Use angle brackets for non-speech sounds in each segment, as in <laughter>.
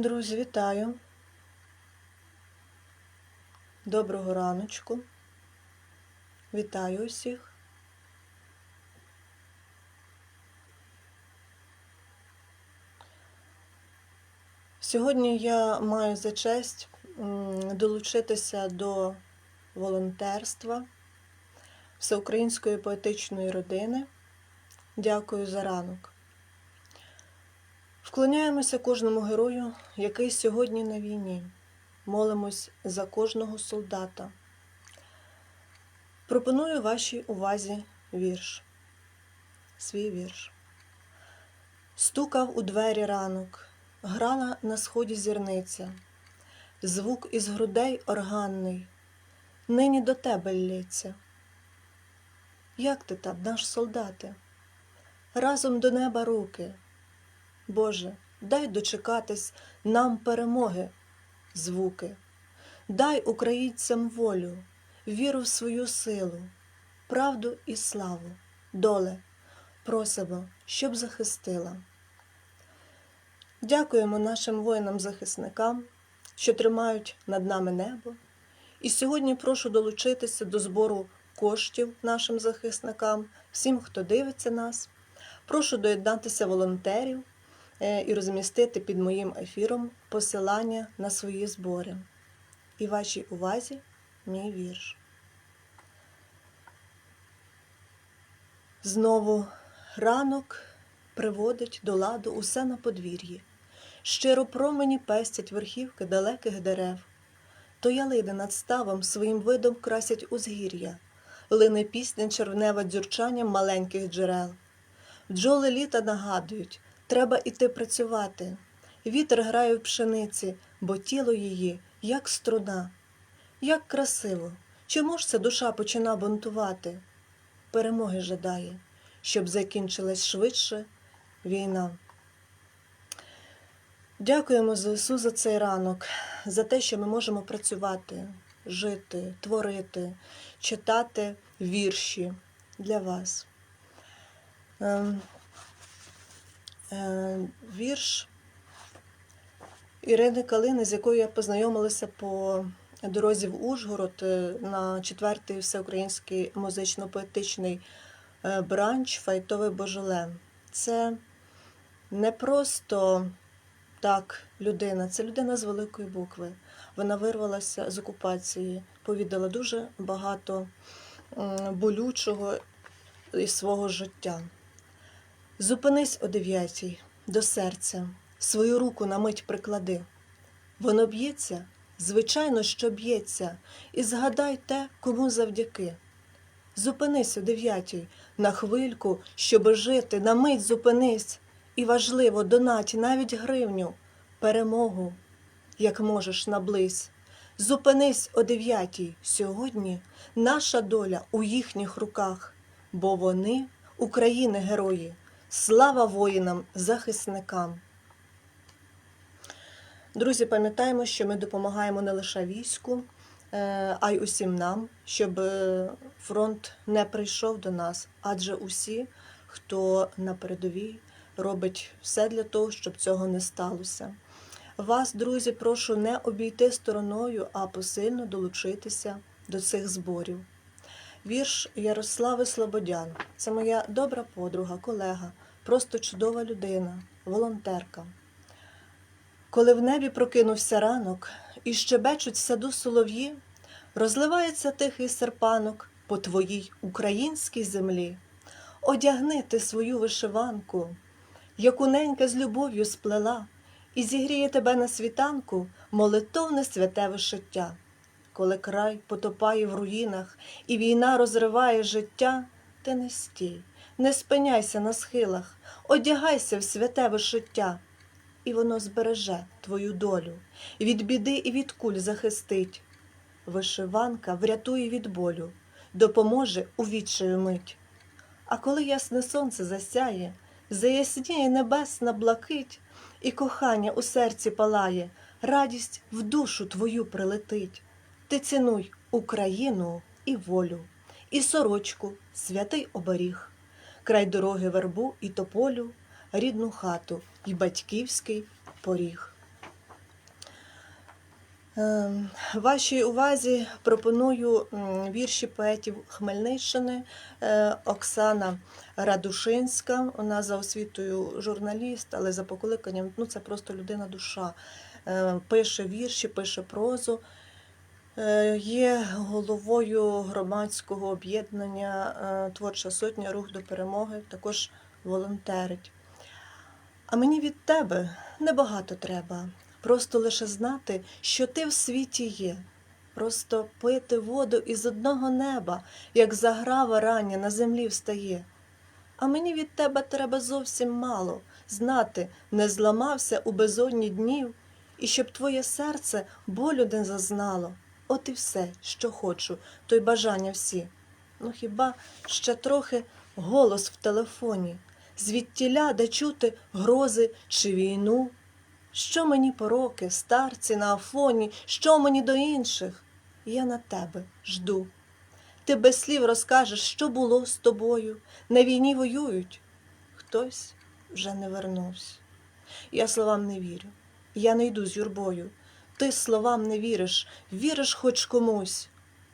Друзі, вітаю. Доброго раночку. Вітаю усіх. Сьогодні я маю за честь долучитися до волонтерства Всеукраїнської поетичної родини. Дякую за ранок. Вклоняємося кожному герою, який сьогодні на війні. Молимось за кожного солдата. Пропоную вашій увазі вірш. Свій вірш. Стукав у двері ранок, грала на сході зірниця, звук із грудей органний, нині до тебе лється. Як ти там, наш солдате? Разом до неба руки. Боже, дай дочекатись нам перемоги, звуки, дай українцям волю, віру в свою силу, правду і славу, доле, просимо, щоб захистила. Дякуємо нашим воїнам-захисникам, що тримають над нами небо. І сьогодні прошу долучитися до збору коштів нашим захисникам, всім, хто дивиться нас. Прошу доєднатися волонтерів і розмістити під моїм ефіром посилання на свої збори. І вашій увазі мій вірш. Знову ранок приводить до ладу усе на подвір'ї. Щиро промені пестять верхівки далеких дерев. То ялини над ставом своїм видом красять узгір'я, лине пісня червнева дзюрчанням маленьких джерел. Бджоли літа нагадують, треба іти працювати. Вітер грає в пшениці, бо тіло її, як струна. Як красиво, чому ж це душа почина бунтувати? Перемоги жадає, щоб закінчилась швидше війна. Дякуємо ЗСУ за цей ранок, за те, що ми можемо працювати, жити, творити, читати вірші для вас. Е, Вірш Ірини Калини, з якою я познайомилася по дорозі в Ужгород е, на четвертий всеукраїнський музично-поетичний е, бранч Файтовий Божоле. Це не просто так людина, це людина з великої букви. Вона вирвалася з окупації, повідала дуже багато болючого із свого життя. Зупинись о дев'ятій до серця, свою руку на мить приклади. Воно б'ється, звичайно, що б'ється, і згадай те, кому завдяки. Зупинись о дев'ятій на хвильку, щоби жити, на мить зупинись, і важливо донать навіть гривню, перемогу, як можеш наблизь. Зупинись о дев'ятій сьогодні наша доля у їхніх руках, бо вони України герої. Слава воїнам, захисникам! Друзі, пам'ятаємо, що ми допомагаємо не лише війську, е, а й усім нам, щоб е, фронт не прийшов до нас, адже усі, хто на передовій, робить все для того, щоб цього не сталося. Вас, друзі, прошу не обійти стороною, а посильно долучитися до цих зборів. Вірш Ярослави Слободян це моя добра подруга, колега, просто чудова людина, волонтерка. Коли в небі прокинувся ранок і щебечуть саду солов'ї, розливається тихий серпанок по твоїй українській землі. Одягни ти свою вишиванку, яку ненька з любов'ю сплела, і зігріє тебе на світанку молитовне святе вишиття. Коли край потопає в руїнах і війна розриває життя, ти не стій, не спиняйся на схилах, одягайся в святе вишиття, і воно збереже твою долю, від біди і від куль захистить. Вишиванка врятує від болю, допоможе у відчаю мить. А коли ясне сонце засяє, заясніє небесна блакить, і кохання у серці палає, радість в душу твою прилетить. Ти цінуй Україну і волю, і сорочку, святий оберіг, край дороги вербу і тополю, рідну хату і батьківський поріг. Ем, Вашій увазі пропоную вірші поетів Хмельниччини Е, Оксана Радушинська. Вона за освітою журналіст, але за покликанням ну, це просто людина душа. Е, Пише вірші, пише прозу. Е, Є головою громадського об'єднання е, Творча сотня Рух до перемоги, також волонтерить. А мені від тебе небагато треба. Просто лише знати, що ти в світі є. Просто пити воду із одного неба, як заграва рання на землі встає. А мені від тебе треба зовсім мало знати, не зламався у безодні днів, і щоб твоє серце болю не зазнало. От і все, що хочу, то й бажання всі. Ну хіба ще трохи голос в телефоні, звідтіля, де чути грози чи війну? Що мені пороки, старці на афоні, що мені до інших? Я на тебе жду. Ти без слів розкажеш, що було з тобою. На війні воюють. Хтось вже не вернувся. Я словам не вірю. Я не йду з юрбою. Ти словам не віриш, віриш хоч комусь.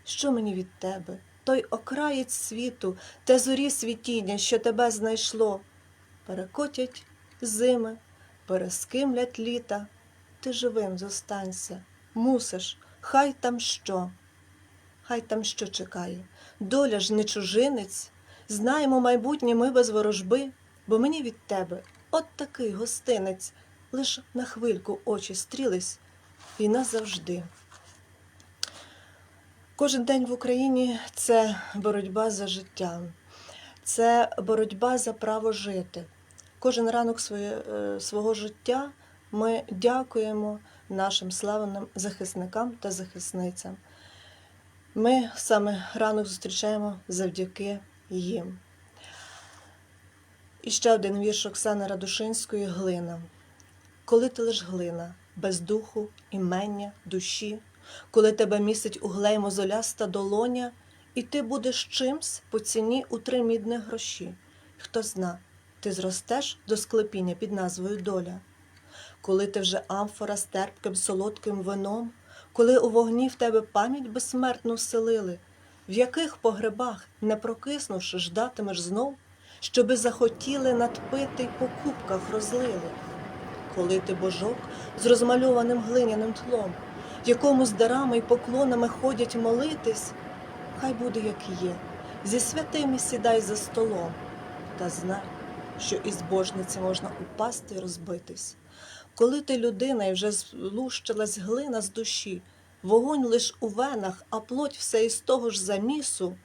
Що мені від тебе? Той окраєць світу, те зорі світіння, що тебе знайшло. Перекотять зими, перескимлять літа. Ти живим зостанься, мусиш, хай там що. Хай там що чекає. Доля ж не чужинець. Знаємо майбутнє ми без ворожби, бо мені від тебе от такий гостинець. Лиш на хвильку очі стрілись, і назавжди. Кожен день в Україні це боротьба за життя, це боротьба за право жити. Кожен ранок своє, е, свого життя ми дякуємо нашим славним захисникам та захисницям. Ми саме ранок зустрічаємо завдяки їм. І ще один вірш Оксани Радушинської Глина. Коли ти лиш глина, без духу, імення, душі, коли тебе місить углей мозоляста долоня, і ти будеш чимсь по ціні у три мідних гроші. Хто зна, ти зростеш до склепіння під назвою доля. Коли ти вже амфора з терпким солодким вином, коли у вогні в тебе пам'ять безсмертну вселили, в яких погребах, не прокиснувши, ждатимеш знов, щоби захотіли надпити й по кубках розлили, коли ти божок з розмальованим глиняним тлом, якому з дарами й поклонами ходять молитись, хай буде, як є, зі святими сідай за столом, та знай, що із божниці можна упасти й розбитись. Коли ти людина і вже злущилась глина з душі, вогонь лиш у венах, а плоть все із того ж замісу,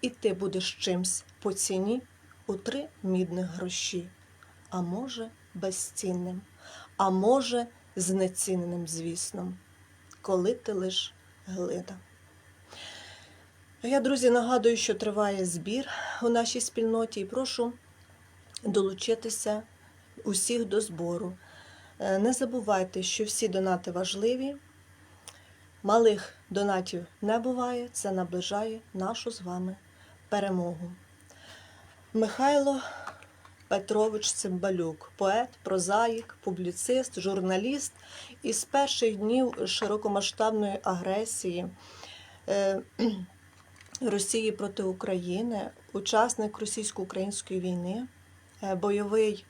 і ти будеш чимсь по ціні у три мідних гроші, а може, безцінним, а може, знеціненим, звісно, коли ти лиш глина. Я, друзі, нагадую, що триває збір у нашій спільноті і прошу долучитися усіх до збору. Е, Не забувайте, що всі донати важливі. Малих донатів не буває, це наближає нашу з вами перемогу. Михайло Петрович Цимбалюк, поет, прозаїк, публіцист, журналіст із перших днів широкомасштабної агресії е, <clears throat> Росії проти України, учасник російсько-української війни, е, бойовий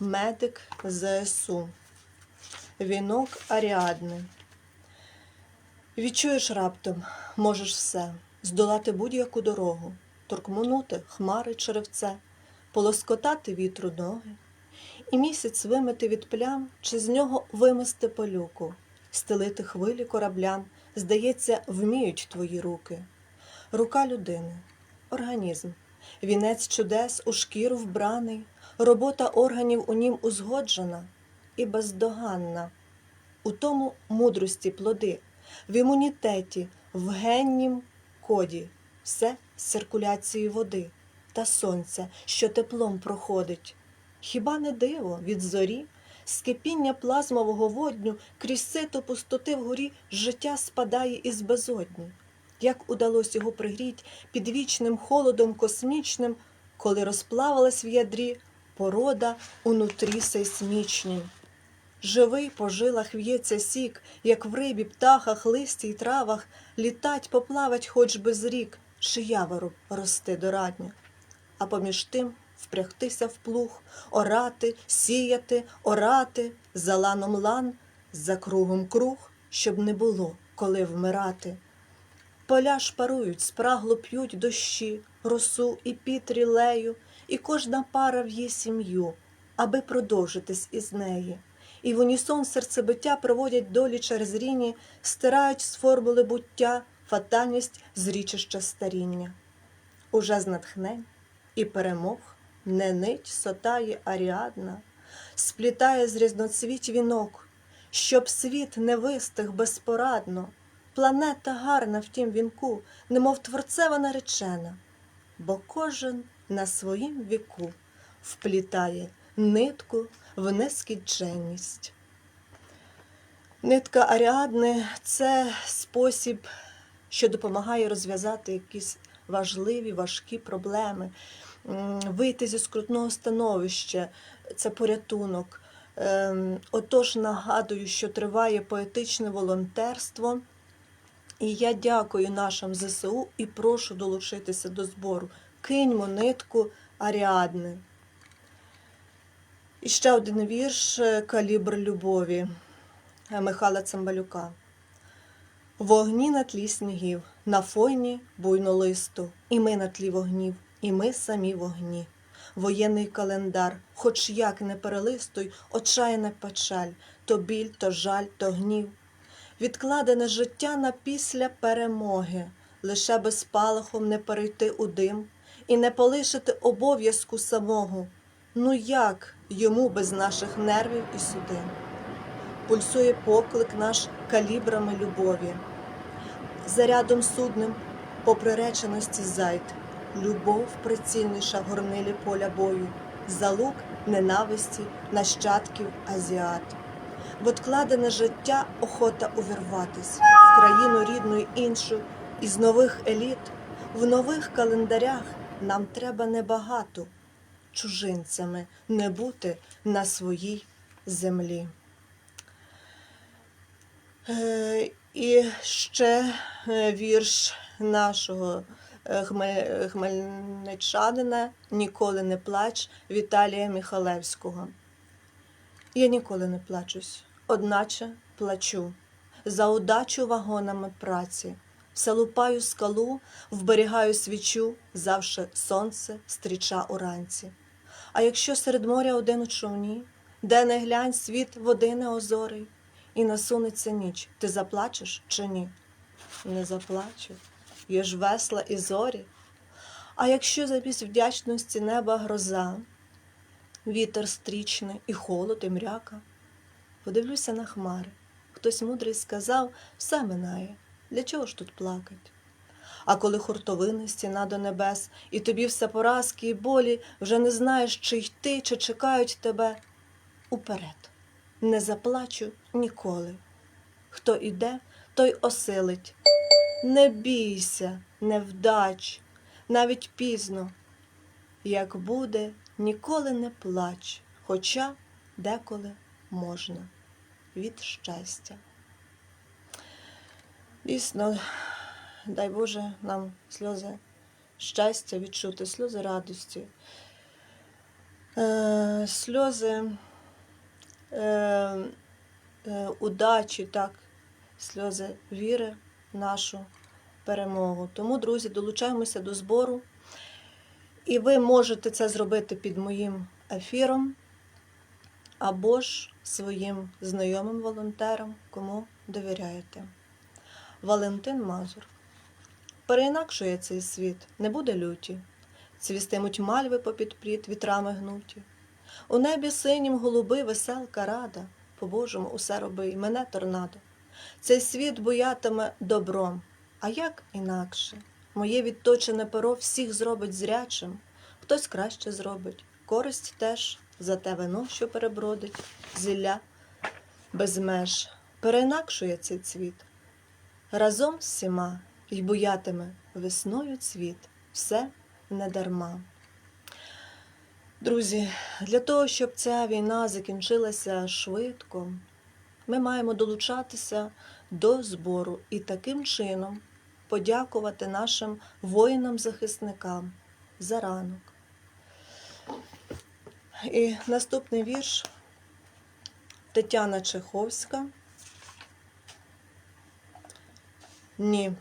медик ЗСУ, вінок Аріадни. Відчуєш раптом, можеш все, здолати будь-яку дорогу, торкмунути хмари черевце, полоскотати вітру ноги, і місяць вимити від плям, чи з нього вимести пилюку, стелити хвилі кораблям, здається, вміють твої руки. Рука людини, організм, вінець чудес у шкіру вбраний, робота органів у нім узгоджена і бездоганна. У тому мудрості плоди, в імунітеті, в геннім коді, все з циркуляції води та сонця, що теплом проходить. Хіба не диво від зорі, з кипіння плазмового водню крізь сито пустоти вгорі життя спадає із безодні. Як удалось його пригріть під вічним холодом космічним, коли розплавилась в ядрі порода унутрі сейсмічній. живий по жилах в'ється сік, як в рибі, птахах, листі й травах, літать, поплавать хоч би з рік, чи явору рости дорадньо. А поміж тим впрягтися в плуг, орати, сіяти, орати, за ланом лан, за кругом круг, щоб не було коли вмирати. Поля шпарують, спрагло п'ють дощі, росу і піт рілею, і кожна пара в'є сім'ю, аби продовжитись із неї. І в унісон серцебиття проводять долі через ріні, стирають з формули буття фатальність з річища старіння. Уже з натхнень і перемог не нить сотає аріадна, сплітає з різноцвіт вінок, щоб світ не вистиг безпорадно. Планета гарна в тім вінку, немов творцева наречена, бо кожен на своїм віку вплітає нитку в нескінченність. Нитка Аріадни це спосіб, що допомагає розв'язати якісь важливі, важкі проблеми, вийти зі скрутного становища, це порятунок. Ем, Отож, нагадую, що триває поетичне волонтерство. І я дякую нашим ЗСУ і прошу долучитися до збору. Киньмо нитку Аріадни. І ще один вірш е, Калібр любові Михайла Цимбалюка. Вогні на тлі снігів, на фойні буйнолисту, і ми на тлі вогнів, і ми самі вогні. Воєнний календар, хоч як не перелистуй, отчаяна печаль, то біль, то жаль, то гнів. Відкладене життя на після перемоги, лише без спалахом не перейти у дим і не полишити обов'язку самого. Ну як йому без наших нервів і судин? Пульсує поклик наш калібрами любові. Зарядом судним по приреченості зайд, любов прицільніша в горнилі поля бою, залук ненависті нащадків азіат. В откладене життя охота увірватись в країну рідну й іншу, із нових еліт, в нових календарях нам треба небагато чужинцями не бути на своїй землі. Е, І ще е, вірш нашого е, хмельничанина Ніколи не плач Віталія Міхалевського. Я ніколи не плачусь, одначе плачу за удачу вагонами праці. Все лупаю скалу, вберігаю свічу, завше сонце стріча уранці. А якщо серед моря один у човні, де не глянь світ води не озорий, і насунеться ніч, ти заплачеш чи ні? Не заплачу, є ж весла і зорі. А якщо замість вдячності неба гроза, вітер стрічний і холод, і мряка. Подивлюся на хмари. Хтось мудрий сказав, все минає. Для чого ж тут плакать? А коли хуртовини стіна до небес, і тобі все поразки і болі, вже не знаєш, чи йти, чи чекають тебе. Уперед, не заплачу ніколи. Хто іде, той осилить. Не бійся, невдач, навіть пізно. Як буде, ніколи не плач, хоча деколи можна від щастя. Дійсно, дай Боже нам сльози щастя відчути, сльози радості, е, сльози е, е, удачі, так, сльози віри в нашу перемогу. Тому, друзі, долучаємося до збору. І ви можете це зробити під моїм ефіром або ж своїм знайомим волонтерам, кому довіряєте. Валентин Мазур. Переінакшує цей світ, не буде люті, цвістимуть мальви попід плід вітрами гнуті. У небі синім голуби, веселка рада, по-божому усе роби, й мене торнадо. Цей світ боятиме добром, а як інакше? Моє відточене перо всіх зробить зрячим, хтось краще зробить, користь теж за те вино, що перебродить, зілля без меж. Переінакшує цей цвіт. Разом з всіма й буятиме весною цвіт, все не дарма. Друзі, для того, щоб ця війна закінчилася швидко, ми маємо долучатися до збору і таким чином подякувати нашим воїнам-захисникам за ранок. І наступний вірш Тетяна Чеховська. Ні,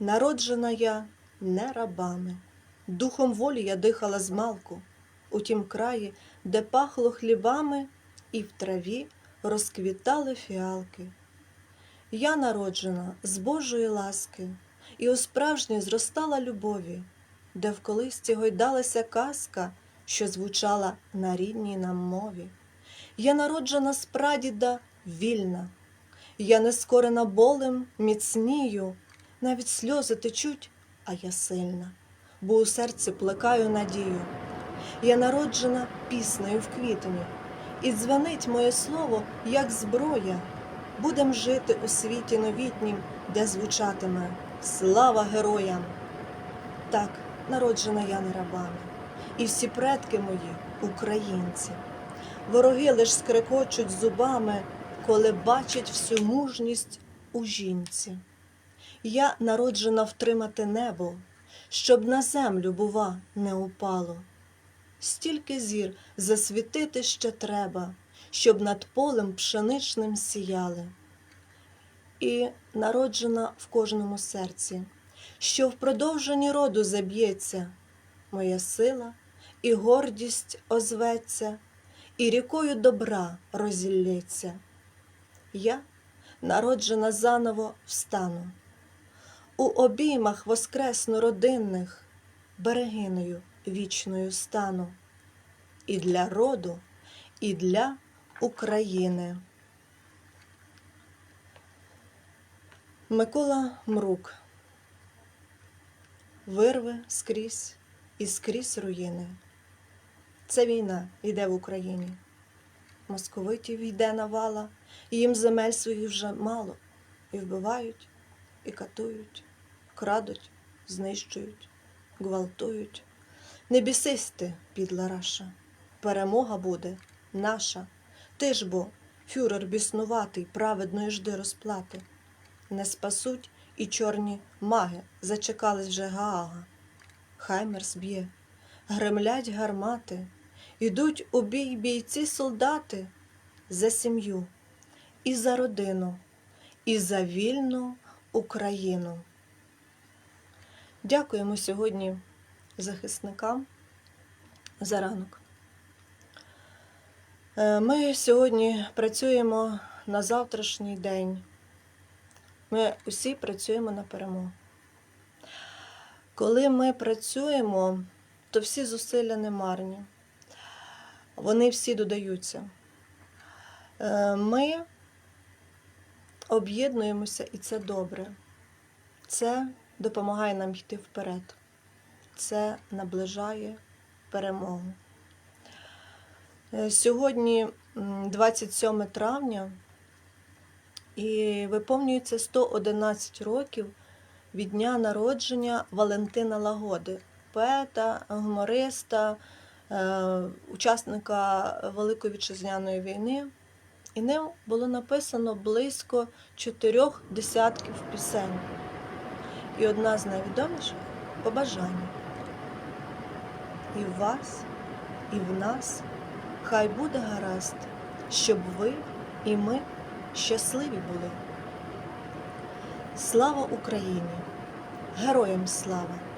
народжена я не рабами. Духом волі я дихала з малку, у тім краї, де пахло хлібами, і в траві розквітали фіалки. Я народжена з Божої ласки, і у справжній зростала любові, де в колисці гойдалася казка, що звучала на рідній нам мові. Я народжена з прадіда вільна, я не скорена болем, міцнію, навіть сльози течуть, а я сильна, бо у серці плекаю надію. Я народжена піснею в квітні, і дзвонить моє слово, як зброя. Будем жити у світі новітнім, де звучатиме слава героям. Так, народжена я не рабами, і всі предки мої українці. Вороги лиш скрекочуть зубами, коли бачать всю мужність у жінці. Я народжена втримати небо, щоб на землю, бува, не упало. Стільки зір засвітити ще треба, щоб над полем пшеничним сіяли. І народжена в кожному серці, що в продовженні роду заб'ється, моя сила і гордість озветься, і рікою добра розілється. Я, народжена заново, встану, у обіймах воскресно родинних, берегиною вічною стану, і для роду, і для України. Микола Мрук Вирви скрізь і скрізь руїни. Це війна йде в Україні. Московитів йде навала, і їм земель своїх вже мало. І вбивають, і катують, крадуть, знищують, гвалтують. Не бісись ти, підла раша, перемога буде наша. Ти ж бо, фюрер біснуватий, праведної жди розплати. Не спасуть і чорні маги зачекались вже Гаага. Хаймерс б'є, гремлять гармати, ідуть у бій бійці солдати за сім'ю і за родину, і за вільну Україну. Дякуємо сьогодні захисникам за ранок. Е, Ми сьогодні працюємо на завтрашній день. Ми усі працюємо на перемогу. Коли ми працюємо, то всі зусилля не марні. Вони всі додаються. Е, Ми об'єднуємося, і це добре. Це допомагає нам йти вперед. Це наближає перемогу. Е, Сьогодні 27 травня і виповнюється 111 років від дня народження Валентина Лагоди, поета, гумориста, е, учасника Великої вітчизняної війни. І ним було написано близько чотирьох десятків пісень. І одна з найвідоміших побажання. І в вас, і в нас хай буде гаразд, щоб ви і ми щасливі були. Слава Україні! Героям слава!